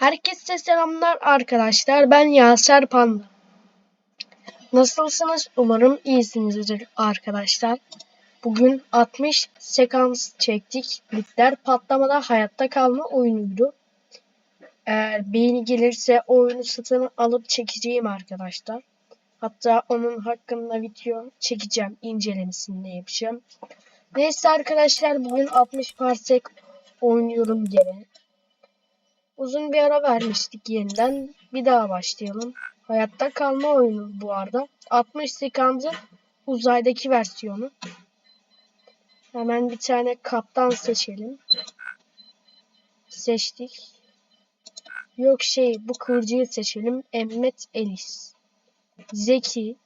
Herkese selamlar arkadaşlar. Ben Yaser Panda. Nasılsınız? Umarım iyisinizdir arkadaşlar. Bugün 60 sekans çektik. Bitler patlamada hayatta kalma oyunuydu. Eğer beğeni gelirse oyunu satın alıp çekeceğim arkadaşlar. Hatta onun hakkında video çekeceğim. incelemesini yapacağım. Neyse arkadaşlar bugün 60 parsek oynuyorum gene. Uzun bir ara vermiştik yeniden. Bir daha başlayalım. Hayatta kalma oyunu bu arada. 60 sekansın uzaydaki versiyonu. Hemen bir tane kaptan seçelim. Seçtik. Yok şey bu kıvırcıyı seçelim. Emmet Elis. Zeki.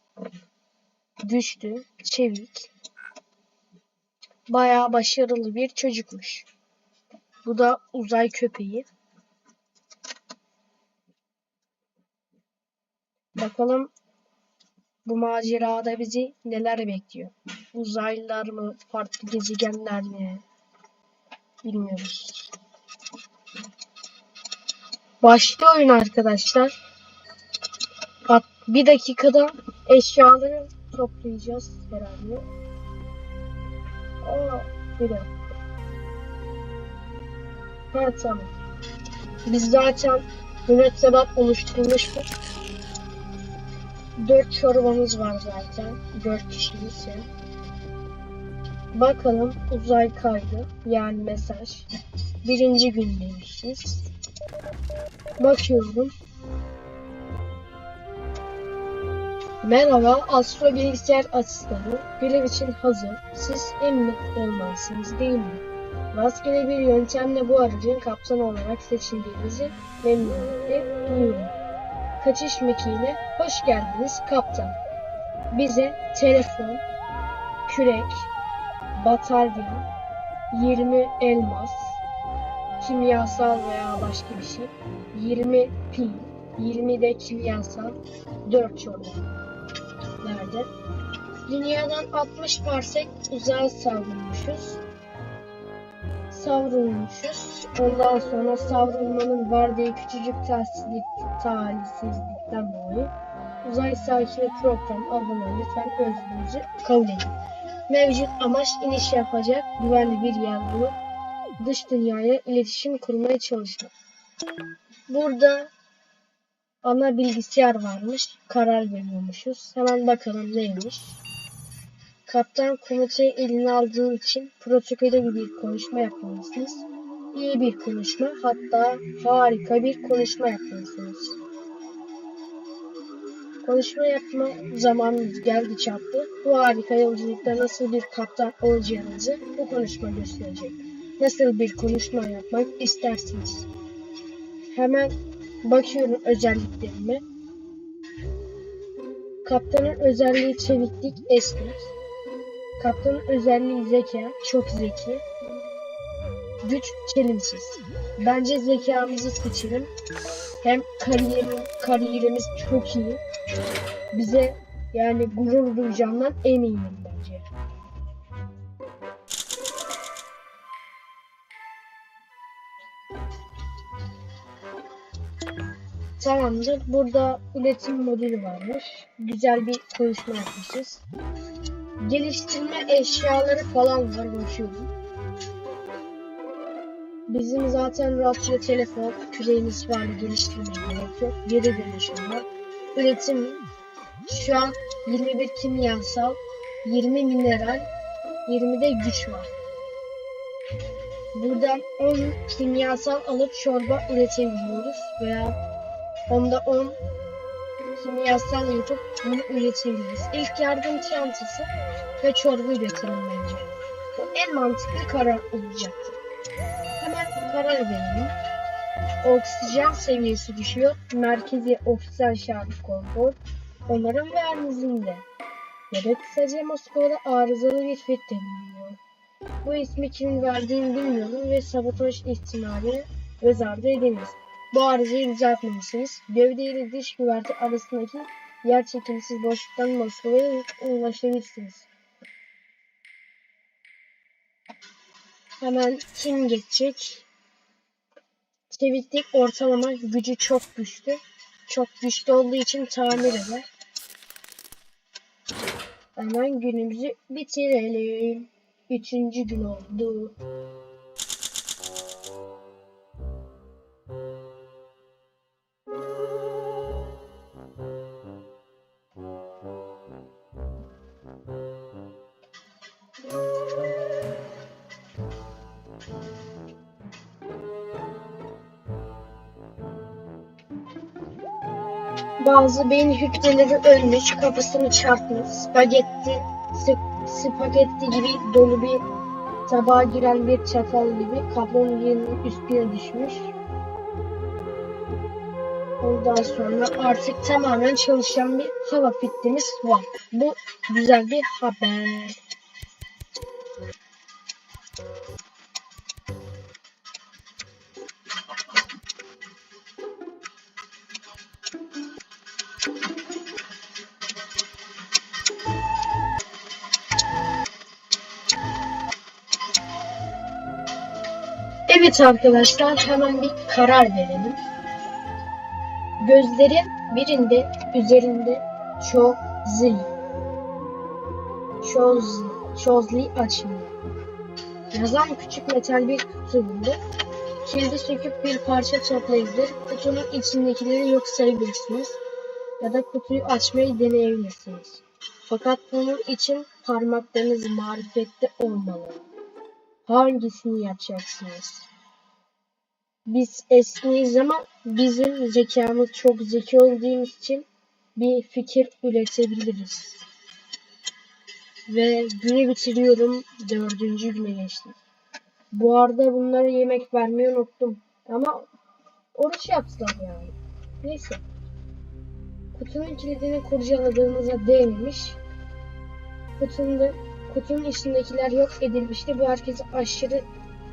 Güçlü. Çevik. Bayağı başarılı bir çocukmuş. Bu da uzay köpeği. Bakalım bu macerada bizi neler bekliyor. Uzaylılar mı, farklı gezegenler mi? Bilmiyoruz. Başlıyor oyun arkadaşlar. Bak bir dakikada eşyaları toplayacağız herhalde. Aa, bir dakika. Evet tamam. Biz zaten mürettebat oluşturmuştuk. 4 çorbamız var zaten. 4 kişiyiz ya. Bakalım uzay kaydı yani mesaj. Birinci gündeymişiz. Bakıyorum. Merhaba Astro Bilgisayar Asistanı. Görev için hazır. Siz emin olmalısınız değil mi? Rastgele bir yöntemle bu aracın kaptanı olarak seçildiğinizi memnuniyetle duyuyorum. Kaçış mekiğine hoş geldiniz kaptan. Bize telefon, kürek, batarya, 20 elmas, kimyasal veya başka bir şey, 20 pil, 20 de kimyasal, 4 çorba verdi. Dünyadan 60 parsek uzağa savrulmuşuz. Savrulmuşuz. Ondan sonra savrulmanın verdiği küçücük talihsizlik, talihsizlikten dolayı uzay sakini program adına lütfen özgürlüğünüzü kabul edin. Mevcut amaç iniş yapacak güvenli bir yer bulup dış dünyaya iletişim kurmaya çalışmak. Burada ana bilgisayar varmış. Karar veriyormuşuz. Hemen bakalım neymiş. Kaptan komutayı eline aldığı için protokolle bir konuşma yapmalısınız. İyi bir konuşma, hatta harika bir konuşma yapmalısınız. Konuşma yapma zamanınız geldi çattı. Bu harika yolculukta nasıl bir kaptan olacağınızı bu konuşma gösterecek. Nasıl bir konuşma yapmak istersiniz? Hemen bakıyorum özelliklerime. Kaptanın özelliği çeviklik, esnek. Kaptanın özelliği zeka, çok zeki. Güç, çelimsiz. Bence zekamızı seçelim. Hem kariyer, kariyerimiz çok iyi. Bize yani gurur duyacağından eminim bence. Tamamdır. Burada üretim modülü varmış. Güzel bir konuşma yapmışız. Geliştirme eşyaları falan var. Bakıyorum. Bizim zaten radyo, telefon, küreğimiz var. Geliştirmeye gerek yok. Geri dönüşüm var. Üretim şu an 21 kimyasal, 20 mineral, 20 de güç var. Buradan 10 kimyasal alıp çorba üretebiliyoruz veya onda 10 kimyasal yapıp bunu üretebiliriz. İlk yardım çantası ve çorba üretelim bence. Bu en mantıklı karar olacaktır. Karar verelim. Oksijen seviyesi düşüyor. Merkezi oksijen şarj kontrol. Onarım ve arnizinde. Ya kısaca Moskova'da arızalı bir fit deniliyor. Bu ismi kimin verdiğini bilmiyorum ve sabotaj ihtimali göz ardı ediniz. Bu arızayı düzeltmelisiniz. Gövde ile dış güverte arasındaki yer çekimsiz boşluktan Moskova'ya ulaşabilirsiniz. Hemen kim geçecek? Çeviklik ortalama gücü çok güçlü. Çok güçlü olduğu için tamir eder. Hemen günümüzü bitirelim. Üçüncü gün oldu. Bazı beyin hücreleri ölmüş, kafasını çarpmış, spagetti, sp- spagetti gibi dolu bir tabağa giren bir çatal gibi kaplonun üstüne düşmüş. Ondan sonra artık tamamen çalışan bir hava filtremiz var. Bu güzel bir haber. Evet arkadaşlar hemen bir karar verelim. Gözlerin birinde üzerinde Chozli. Choz, Chozli açmıyor. Yazan küçük metal bir kutu buldu. Kilidi söküp bir parça toplayabilir. Kutunun içindekileri yok sayabilirsiniz. Ya da kutuyu açmayı deneyebilirsiniz. Fakat bunun için parmaklarınız marifette olmalı. Hangisini yapacaksınız? Biz esneyiz ama bizim zekamız çok zeki olduğumuz için bir fikir üretebiliriz. Ve günü bitiriyorum. Dördüncü güne geçtim. Bu arada bunlara yemek vermeyi unuttum. Ama oruç yaptılar yani. Neyse. Kutunun kilidini kurcaladığımıza değmemiş. Kutunun, kutunun içindekiler yok edilmişti. Bu herkesi aşırı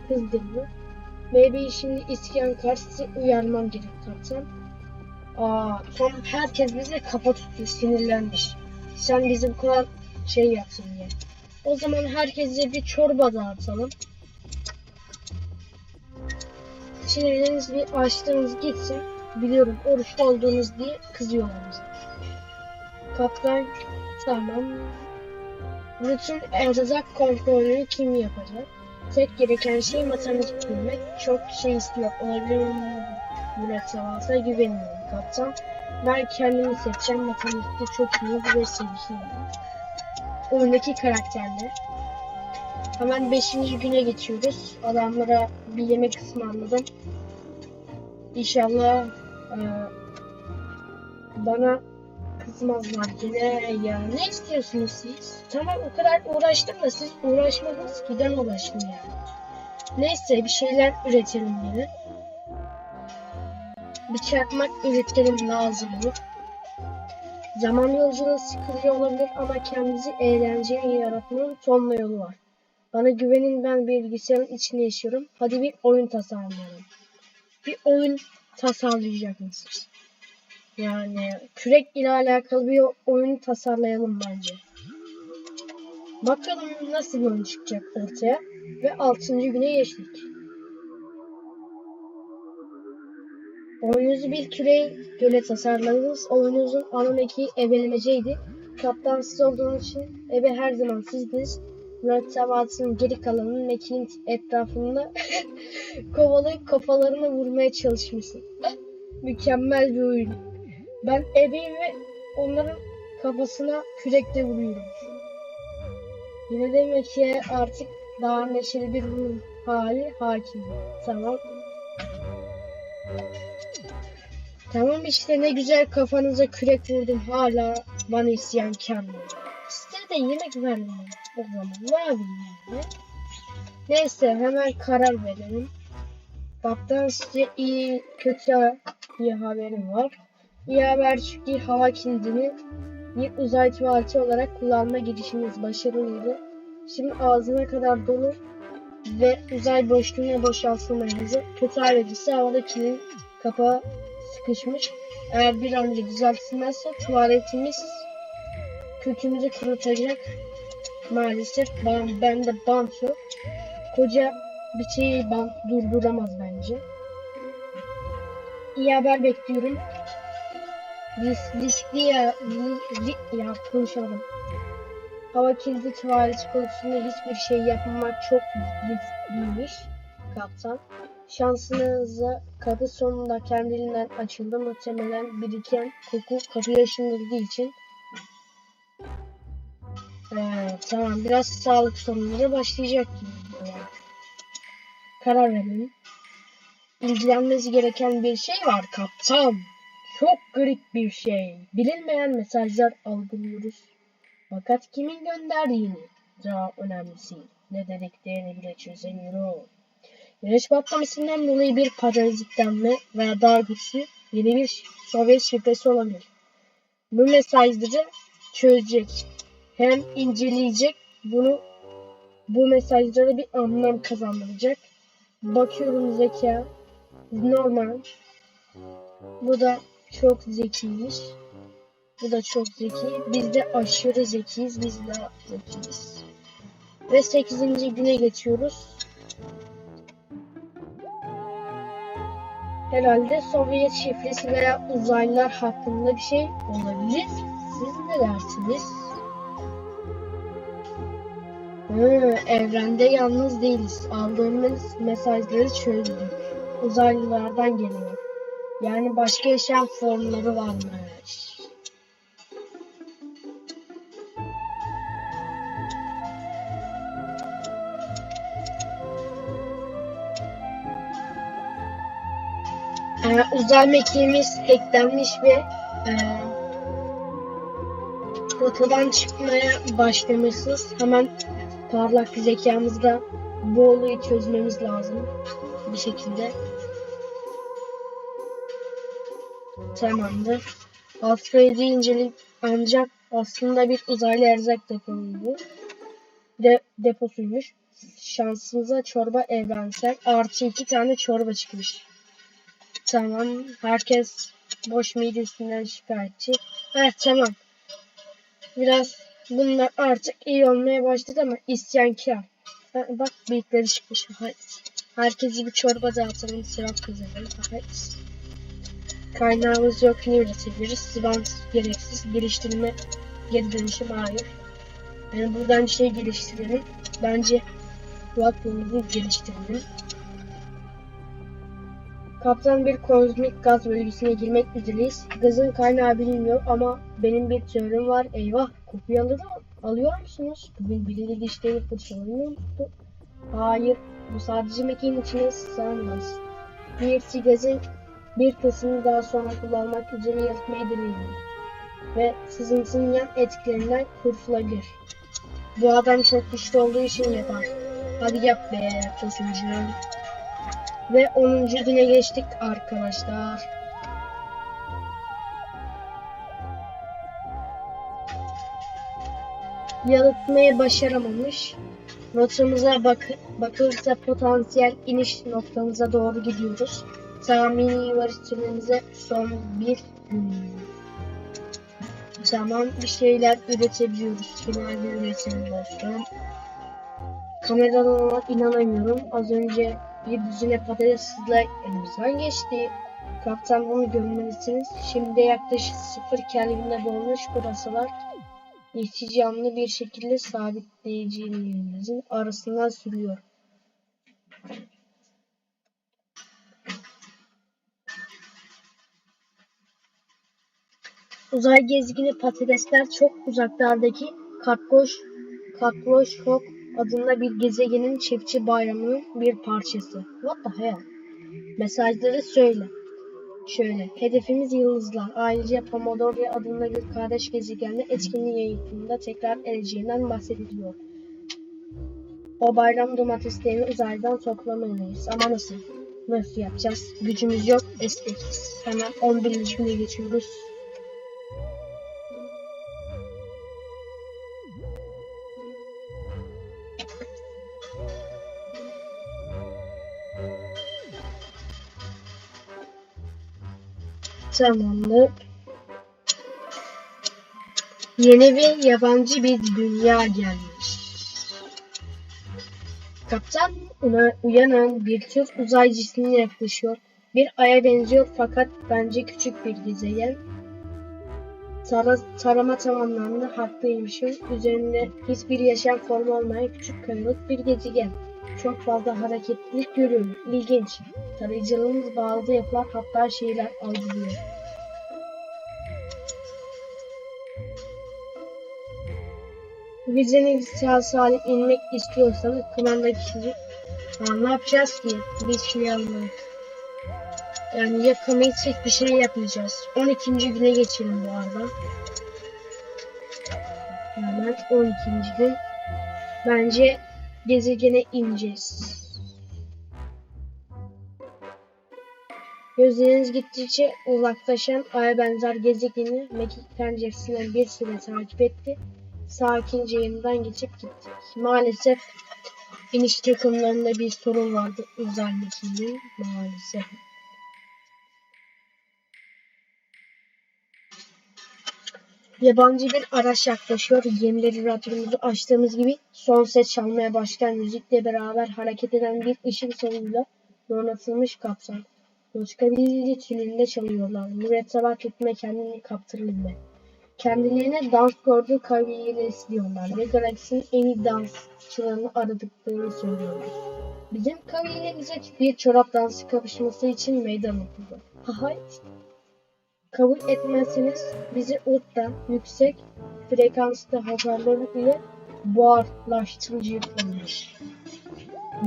kızdırdı. Baby şimdi isyan karşısı uyarmam gerek kaptan. Aa, son herkes bize kafa tuttu, sinirlenmiş. Sen bizi bu kadar şey yaptın diye. O zaman herkese bir çorba dağıtalım. Sinirleriniz bir açtığınız gitsin. Biliyorum oruçlu olduğunuz diye kızıyorlar bize. Kaptan tamam. Bütün erzak kontrolünü kim yapacak? Tek gereken şey matematik bilmek. Çok şey istiyor olabilir mürettebata güvenmiyorum kaptan. Ben kendimi seçeceğim. Matematikte çok iyi ve sevgiliyim. Oyundaki karakterler. Hemen 5. güne geçiyoruz. Adamlara bir yemek ısmarladım. İnşallah e, bana kızmazlar yine ya. Ne istiyorsunuz siz? Tamam o kadar uğraştım da siz uğraşmadınız ki ben uğraştım yani. Neyse bir şeyler üretelim yine. Bir çakmak üretelim lazım olur. Zaman yolculuğu sıkıcı olabilir ama kendinizi eğlenceli yaratmanın tonla yolu var. Bana güvenin ben bilgisayarın içinde yaşıyorum. Hadi bir oyun tasarlayalım. Bir oyun tasarlayacak mısınız? Yani kürek ile alakalı bir oyun tasarlayalım bence. Bakalım nasıl bir oyun çıkacak ortaya. Ve 6. güne geçtik. Oyunuzu bir küreğe göre tasarladınız. Oyununuzun ana mekiği ebelemeceydi. Kaptan siz olduğunuz için ebe her zaman sizdiniz. Mürettebatın geri kalanının mekiğin etrafında kovalayıp kafalarına vurmaya çalışmışsın. Mükemmel bir oyun. Ben ebeyim ve onların kafasına kürekle vuruyorum. Yine demek ki artık daha neşeli bir ruh hali hakim. Tamam. Tamam işte ne güzel kafanıza kürek vurdum hala bana isyankar mı? Size de yemek vermem o zaman ne yapayım yani? Neyse hemen karar verelim. Kaptan size iyi kötü bir haberim var. İyi haber çünkü hava kilidini bir uzay tuvaleti olarak kullanma girişimiz başarılıydı. Şimdi ağzına kadar dolu ve uzay boşluğuna boşaltılmayınca kötü haberisi havada kilidin kapağı sıkışmış. Eğer bir an önce düzeltilmezse tuvaletimiz kökümüzü kurutacak. Maalesef ben, bende bant yok. Koca bir şeyi bant durduramaz bence. iyi haber bekliyorum. Ris, riskli ya, ya konuşamadım. Hava kilidi tuvalet konusunda hiçbir şey yapmamak çok riskliymiş kaptan. Şansınıza kapı sonunda kendiliğinden açıldı. Muhtemelen biriken koku kapıya ışınladığı için. Evet, tamam biraz sağlık sorunları başlayacak gibi. Karar verelim. İlgilenmesi gereken bir şey var kaptan. Çok garip bir şey. Bilinmeyen mesajlar algılıyoruz. Fakat kimin gönderdiğini daha önemlisi ne dediklerini bile çözemiyorum. Güneş patlamasından dolayı bir parazitlenme veya daha güçlü yeni bir Sovyet şifresi olabilir. Bu mesajları çözecek. Hem inceleyecek bunu bu mesajlara bir anlam kazandıracak. Bakıyorum zeka normal. Bu da çok zekiymiş. Bu da çok zeki. Biz de aşırı zekiyiz. Biz de zekiyiz. Ve 8. güne geçiyoruz. Herhalde Sovyet şifresi veya uzaylılar hakkında bir şey olabilir. Siz ne dersiniz? Hı, evrende yalnız değiliz. Aldığımız mesajları çözdük. Uzaylılardan geliyor. Yani başka yaşam formları varmış. Ee, uzay mekiğimiz eklenmiş ve e, rotadan çıkmaya başlamışız. Hemen parlak zekamızda bu olayı çözmemiz lazım bir şekilde. Tamamdır. Astroloji inceleyip ancak aslında bir uzaylı erzak deposu de, deposuymuş. Şansınıza çorba evrensel artı iki tane çorba çıkmış. Tamam. Herkes boş midesinden şikayetçi. Evet tamam. Biraz bunlar artık iyi olmaya başladı ama isyankar. Bak bıyıkları çıkmış. Hayır. Herkese bir çorba dağıtalım. Sevap kazanalım. Hayır. Kaynağımız yok. Ne üretebiliriz? Sıvan gereksiz. Geliştirme geri dönüşüm hayır. Yani buradan şey geliştirelim. Bence kulaklığımızı geliştirelim. Kaptan bir kozmik gaz bölgesine girmek üzereyiz. Gazın kaynağı bilinmiyor ama benim bir teorim var. Eyvah kokuyu alır, alıyor musunuz? Bugün birileri dişlerini fırçalamıyor mu? Hayır. Bu sadece mekiğin içine sığmaz. Bir gazın bir kısmını daha sonra kullanmak üzere yaratmayı deneyelim. Ve sızıntının yan etkilerinden kurtulabilir. Bu adam çok güçlü olduğu için yapar. Hadi yap be tosuncu. Ve 10. güne geçtik arkadaşlar. Yalıtmayı başaramamış. Notamıza bak bakılırsa potansiyel iniş noktamıza doğru gidiyoruz. Tahmini süremize son bir gün. Tamam bir şeyler üretebiliyoruz. Final bir üretelim dostum. Kameradan olarak inanamıyorum. Az önce bir düzine patates hızla elimizden geçti. Kaptan bunu görmelisiniz. Şimdi yaklaşık sıfır Kelvin'de dolmuş burasılar ihtişamlı bir şekilde sabitleyicilerimizin arasından sürüyor. Uzay gezgini patatesler çok uzaklardaki Katkoş, Katkoşhok adında bir gezegenin çiftçi bayramının bir parçası. What the hell? Mesajları söyle. Şöyle, hedefimiz yıldızlar. Ayrıca Pomodoro adında bir kardeş gezegenle etkinliği yayınında tekrar ereceğinden bahsediliyor. O bayram domateslerini uzaydan toplamalıyız. Ama nasıl? Nasıl yapacağız? Gücümüz yok, estekiz. Hemen 11. güne geçiyoruz. Tamamdır. Yeni ve yabancı bir dünya gelmiş. Kaptan ona uyanan bir tür uzay yaklaşıyor. Bir aya benziyor fakat bence küçük bir gezegen. Tara, tarama tamamlandı. Haklıymışım. Üzerinde hiçbir yaşam formu olmayan küçük kayalık bir gezegen. Çok fazla hareketlilik görüyorum. İlginç. Tarayıcılığımız bağlı yapılar hatta şeyler algılıyor. Vizeni sağ salim inmek istiyorsanız kumanda kişi Aa, ne yapacağız ki? Biz şey almayız. Yani yakamayız hiçbir şey yapmayacağız. 12. güne geçelim bu arada. Hemen 12. gün. Bence gezegene ineceğiz. Gözleriniz gittikçe uzaklaşan aya benzer gezegeni mekik penceresinden bir süre takip etti. Sakince yanından geçip gittik. Maalesef iniş takımlarında bir sorun vardı uzay mekiğinin maalesef. Yabancı bir araç yaklaşıyor. Gemileri radyomuzu açtığımız gibi son ses çalmaya başlayan müzikle beraber hareket eden bir ışık sonuyla donatılmış kapsam. Başka tünelinde çalıyorlar. Mürettebat etme kendini kaptırılma. Kendilerine dans gördüğü kabilesi diyorlar ve galaksinin en iyi dansçılarını aradıklarını söylüyorlar. Bizim kabilemize bir çorap dansı kapışması için meydan okuldu. Hayır. Kabul etmezseniz bizi ultra yüksek frekanslı hoparlör ile buharlaştırıcı yüklenmiş.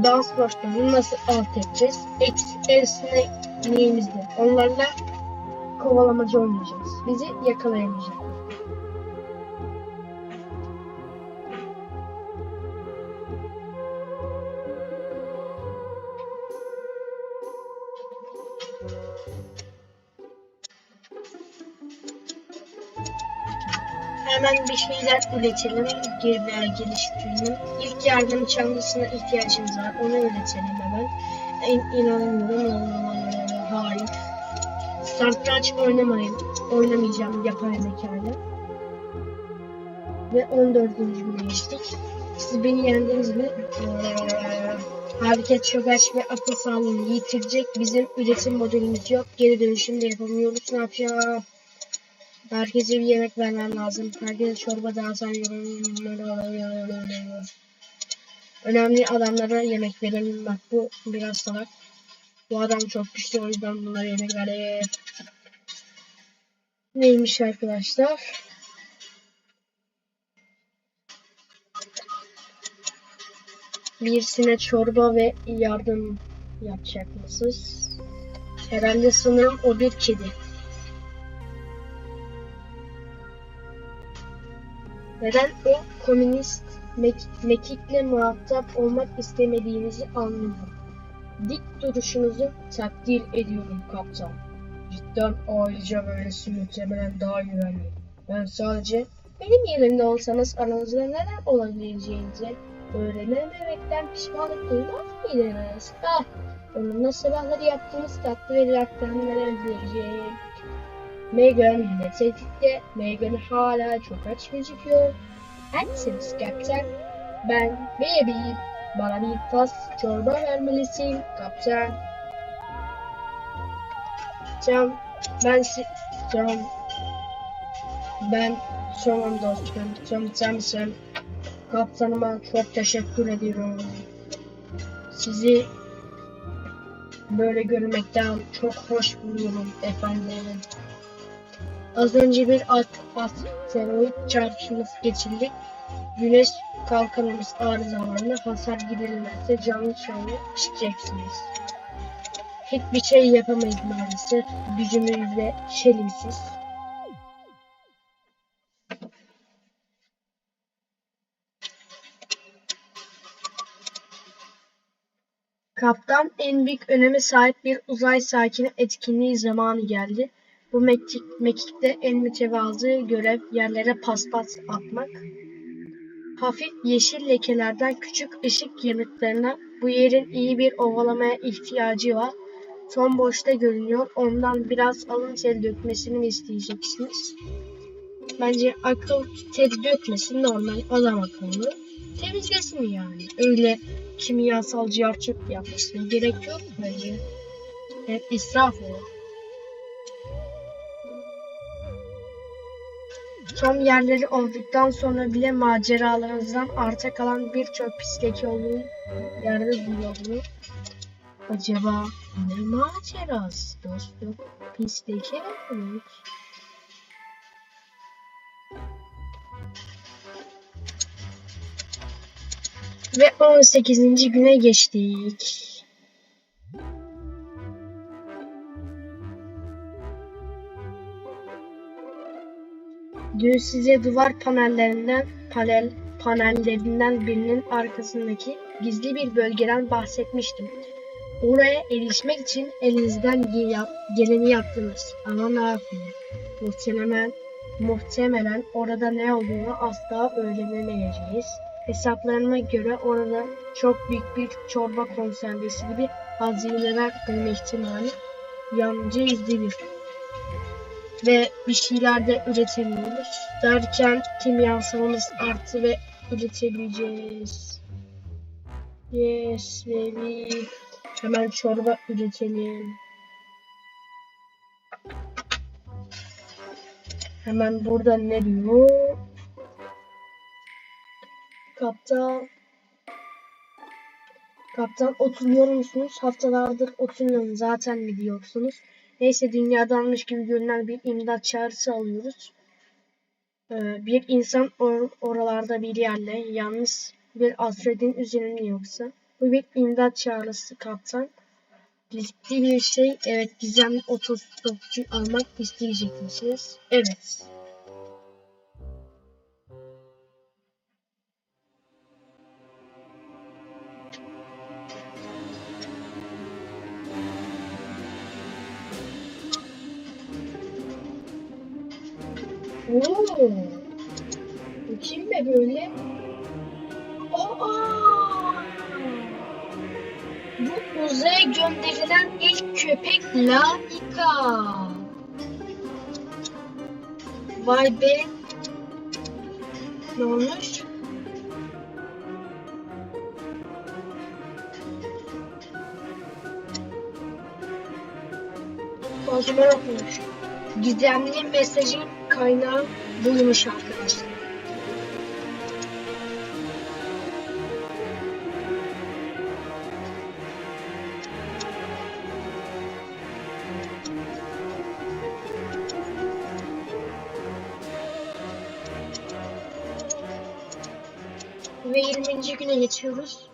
Dans başlarını nasıl alt edeceğiz? Eksik neyimizde? Onlarla kovalamacı olmayacağız. Bizi yakalayamayacak. Hemen bir şeyler üretelim. Geliştirelim. İlk yardım çantasına ihtiyacımız var. Onu üretelim hemen. En inanamıyorum. Hayır. Satranç oynamayın. Oynamayacağım yapay zekayla. Ve 14. güne geçtik. Siz beni yendiniz mi? Ee, hareket çögaç ve akıl sağlığını yitirecek. Bizim üretim modelimiz yok. Geri dönüşüm de yapamıyoruz. Ne yapacağım? Herkese bir yemek vermem lazım. Herkese çorba dağıtamıyorum. Önemli adamlara yemek verelim. Bak bu biraz salak. Bu adam çok güçlü o yüzden bunlara yemek verelim. Neymiş arkadaşlar? Birisine çorba ve yardım yapacak mısınız? Herhalde sanırım o bir kedi. Neden o komünist mek mekikle muhatap olmak istemediğinizi anlıyorum. Dik duruşunuzu takdir ediyorum kaptan. Cidden ayrıca böylesi muhtemelen daha güvenli. Ben sadece benim yerimde olsanız aranızda neler olabileceğinizi öğrenememekten pişmanlık duymaz mıydınız? Ah, onunla sabahları yaptığımız tatlı ve laklarından özleyeceğim. Megan yine tehditli. Megan hala çok aç gözüküyor. Açsınız kaptan. Ben baby. Bana bir tas çorba vermelisin kaptan. Can, ben si... Can, ben Somam dostum. Som sensin. Kaptanıma çok teşekkür ediyorum. Sizi böyle görmekten çok hoş buluyorum efendim. Az önce bir asteroid çarpışması geçirdik. Güneş kalkanımız arızalarına hasar giderilmezse canlı canlı pişeceksiniz. Hiçbir şey yapamayız maalesef. Gücümüzle şelimsiz. Kaptan en büyük öneme sahip bir uzay sakini etkinliği zamanı geldi. Bu mekik, mekikte en mütevazı görev yerlere paspas atmak. Hafif yeşil lekelerden küçük ışık yanıklarına bu yerin iyi bir ovalamaya ihtiyacı var. Son boşta görünüyor. Ondan biraz alın teri dökmesini isteyeceksiniz? Bence akıl teri dökmesin normal adam akıllı. Temizlesin yani. Öyle kimyasal cihazçık yapmasına gerek yok bence. Hep israf olur. Tam yerleri olduktan sonra bile maceralarınızdan arta kalan birçok pislik olduğu yerde duyuldu. Acaba ne macerası dostum? Pislik mi? Ve 18. güne geçtik. Dün size duvar panellerinden panel panellerinden birinin arkasındaki gizli bir bölgeden bahsetmiştim. Oraya erişmek için elinizden geleni yaptınız. Ama ne yapayım? Muhtemelen, muhtemelen orada ne olduğunu asla öğrenemeyeceğiz. Hesaplarıma göre orada çok büyük bir çorba konservesi gibi hazineler bulma ihtimali yalnızca yüzde bir ve bir şeyler de üretemiyoruz. Derken kimyasalımız arttı ve üretebileceğiz. Yes baby. Hemen çorba üretelim. Hemen burada ne diyor? Kaptan Kaptan oturuyor musunuz? Haftalardır oturmuyorum zaten mi diyorsunuz? Neyse dünyadanmış gibi görünen bir imdat çağrısı alıyoruz. Ee, bir insan or- oralarda bir yerle yalnız bir Alfred'in üzerinde yoksa. Bu bir imdat çağrısı kaptan. Ciddi bir şey. Evet gizemli otostopçu almak isteyecek misiniz? Evet. Oo. Bu kim be böyle? Aa! Bu uzaya gönderilen ilk köpek Laika. Vay be. Ne olmuş? Kocaman okumuş. Gizemli mesajın kaynağı bulmuş arkadaşlar. Ve 20. güne geçiyoruz.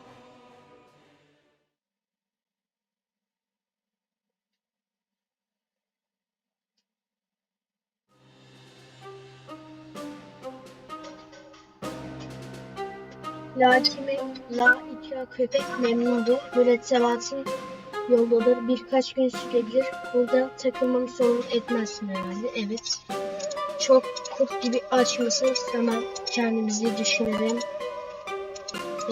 Lakime, Laika köpek memnundu. Mürettebatın yoldadır. Birkaç gün sürebilir. Burada takılmamı sorun etmezsin herhalde. Evet. Çok kurt gibi aç mısınız? Hemen kendimizi düşünelim.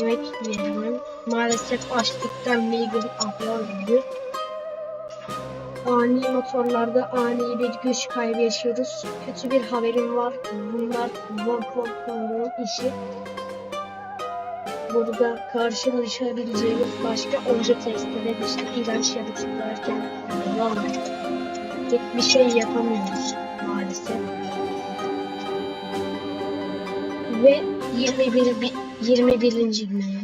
Yemek yiyelim. Maalesef açlıktan Megan abla öldü. Ani motorlarda ani bir güç kaybı yaşıyoruz. Kötü bir haberim var. Bunlar Volkswagen'ın işi. Burada karşılaşabileceğimiz başka onca testlere dışta ilaç vallahi pek bir şey yapamıyoruz maalesef. Ve 21 bi- 21. güne.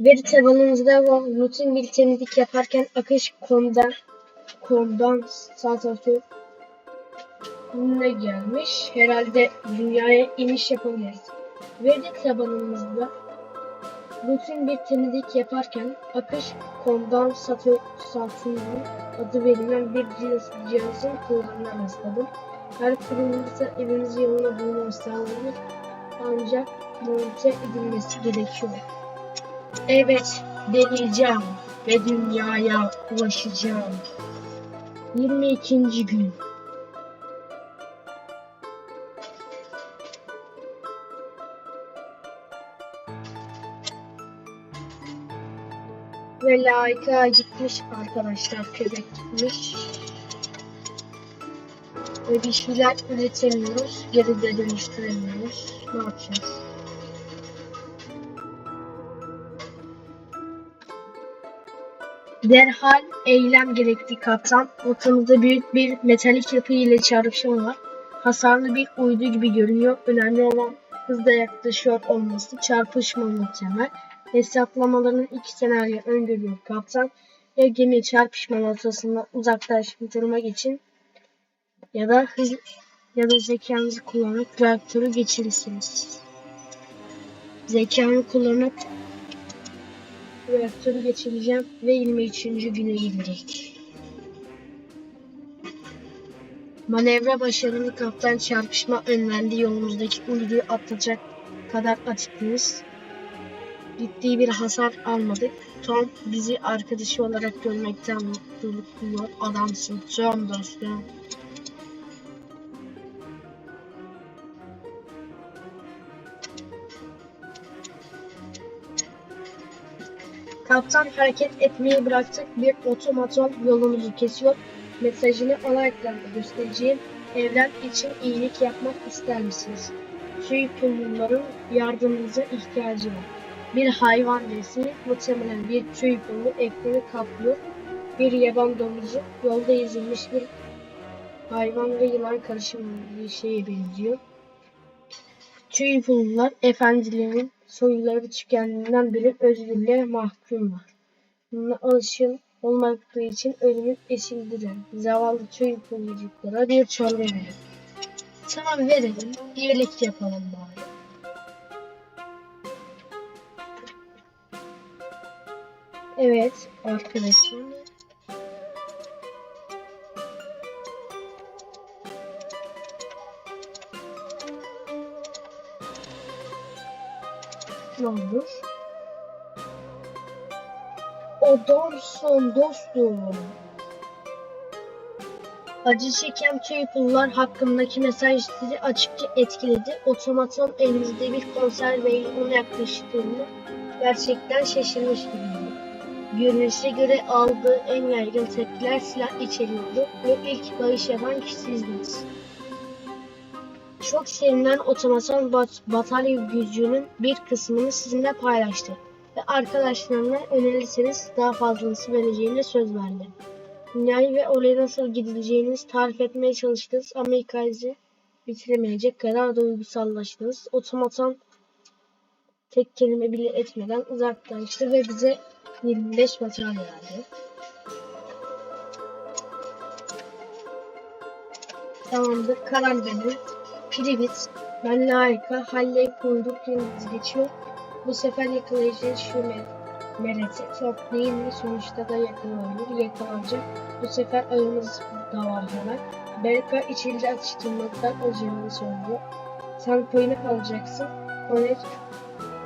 Veri tabanımızda. Rutin bir temizlik yaparken akış konudan kondansatörü ne gelmiş? Herhalde dünyaya iniş yapabiliriz. Veri tabanımızda rutin bir temizlik yaparken akış kondansatörü adı verilen bir cihaz, cihazın kullanımına rastladım. Her kurulumda evimiz yoluna bulmamız sağlanır. Ancak monte edilmesi gerekiyor. Evet, deneyeceğim ve dünyaya ulaşacağım. 22. gün. Ve Laika gitmiş arkadaşlar. Köpek gitmiş. Ve bir şeyler üretemiyoruz. Geri de dönüştüremiyoruz. Ne yapacağız? Derhal eylem gerekti kaptan. Ortamızda büyük bir metalik yapı ile çarpışma var. Hasarlı bir uydu gibi görünüyor. Önemli olan hızla yaklaşıyor olması. Çarpışma muhtemel. Hesaplamaların iki senaryo öngörüyor kaptan. Ya gemi çarpışma noktasından uzaklaştırmak için ya da hız ya da zekanızı kullanarak reaktörü geçirirsiniz. Zekamı kullanıp reaktörü geçireceğim ve 23. güne girecek. Manevra başarılı kaptan çarpışma önlendi yolumuzdaki uyduyu atlatacak kadar açıklıyız. Ciddi bir hasar almadık. Tom bizi arkadaşı olarak görmekten mutluluk duyuyor. Adamsın. Tom dostum. Kaptan hareket etmeyi bıraktık. Bir otomaton yolumuzu kesiyor. Mesajını ana göstereceğim. Evren için iyilik yapmak ister misiniz? Toplumların yardımınıza ihtiyacı var. Bir hayvan resmi muhtemelen bir tüy pullu ekranı kaplıyor. Bir yaban domuzu yolda ezilmiş bir hayvan ve yılan karışımı bir şeye benziyor. Tüy pullular efendilerin soyuları tükendiğinden beri özgürlüğe mahkumlar. Buna alışın olmadığı için ölümün eşildiler. Zavallı tüy pullucuklara bir çorba verin. Tamam verelim. Birlik yapalım bari. Evet arkadaşlar. Olur? Adamsın dostum. Acı çeken tüy pullar hakkındaki mesaj sizi açıkça etkiledi. Otomaton elimizde bir konserveyle ona yaklaştığında gerçekten şaşırmış gibiydi. Görünüşe göre aldığı en yaygın tepkiler silah içeriyordu ve ilk bağış yapan kişi sizdiniz. Çok sevinen otomasyon bat batarya gücünün bir kısmını sizinle paylaştı ve arkadaşlarına önerirseniz daha fazlası vereceğine söz verdi. Dünyayı ve oraya nasıl gidileceğinizi tarif etmeye çalıştınız hikayenizi bitiremeyecek kadar duygusallaştınız. Otomaton tek kelime bile etmeden uzaklaştı ve bize 25 batarya verdi. Tamamdır. Karar verin. Privit, ben layıka, halle kuyruk yıldız geçiyor. Bu sefer yakalayacağız şu me mereti. Çok değil mi? Sonuçta da yakalanır. Yakalanacak. Bu sefer ağımız da var hemen. Berka içinde atıştırmaktan olacağını söylüyor. Sen payını alacaksın. Koneş,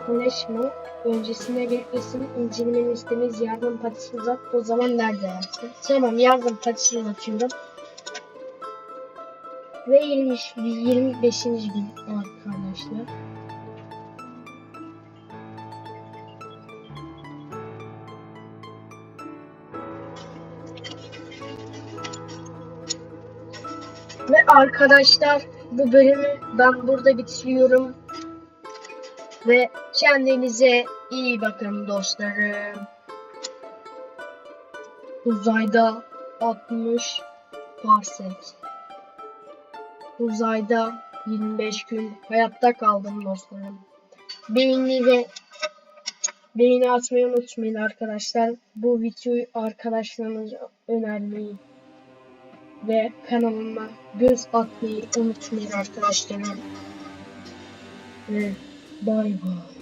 konuşma. Öncesine bir isim incelemeni istemiz yardım patisi uzat. O zaman nerede yaptın? Tamam yardım patisi uzatıyorum. Ve 20, 25. gün arkadaşlar. Ve arkadaşlar bu bölümü ben burada bitiriyorum. Ve kendinize iyi bakın dostlarım. Uzayda 60 parsek. Uzayda 25 gün hayatta kaldım dostlarım. Beğeni ve beğeni atmayı unutmayın arkadaşlar. Bu videoyu arkadaşlarınıza önermeyi ve kanalıma göz atmayı unutmayın arkadaşlarım. Ve bay bay.